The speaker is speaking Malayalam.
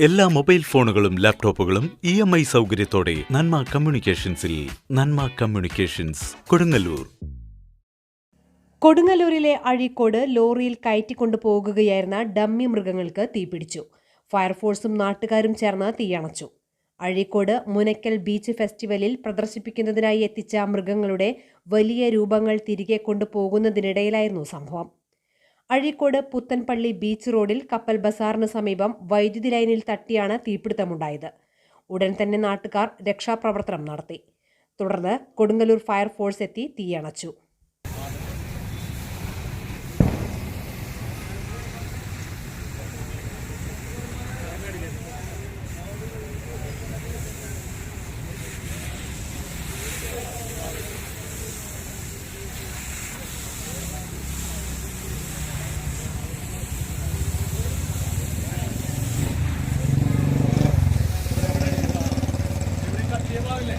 എല്ലാ മൊബൈൽ ഫോണുകളും ലാപ്ടോപ്പുകളും ഇ എം ഐ സൗകര്യത്തോടെ നന്മ കമ്മ്യൂണിക്കേഷൻസിൽ നന്മ കമ്മ്യൂണിക്കേഷൻസ് കൊടുങ്ങല്ലൂർ. കൊടുങ്ങല്ലൂരിലെ അഴീക്കോട് ലോറിയിൽ കയറ്റിക്കൊണ്ടു പോകുകയായിരുന്ന ഡമ്മി മൃഗങ്ങൾക്ക് തീപിടിച്ചു. ഫയർഫോഴ്സും നാട്ടുകാരും ചേർന്ന് തീയണച്ചു. അഴീക്കോട് മുനക്കൽ ബീച്ച് ഫെസ്റ്റിവലിൽ പ്രദർശിപ്പിക്കുന്നതിനായി എത്തിച്ച മൃഗങ്ങളുടെ വലിയ രൂപങ്ങൾ തിരികെ കൊണ്ടുപോകുന്നതിനിടയിലായിരുന്നു സംഭവം. അഴീക്കോട് പുത്തൻപള്ളി ബീച്ച് റോഡിൽ കപ്പൽ ബസാറിന് സമീപം വൈദ്യുതി ലൈനിൽ തട്ടിയാണ് തീപിടുത്തമുണ്ടായത്. ഉടൻ തന്നെ നാട്ടുകാർ രക്ഷാപ്രവർത്തനം നടത്തി. തുടർന്ന് കൊടുങ്ങല്ലൂർ ഫയർഫോഴ്സ് എത്തി തീയണച്ചു. ഇല്ലേ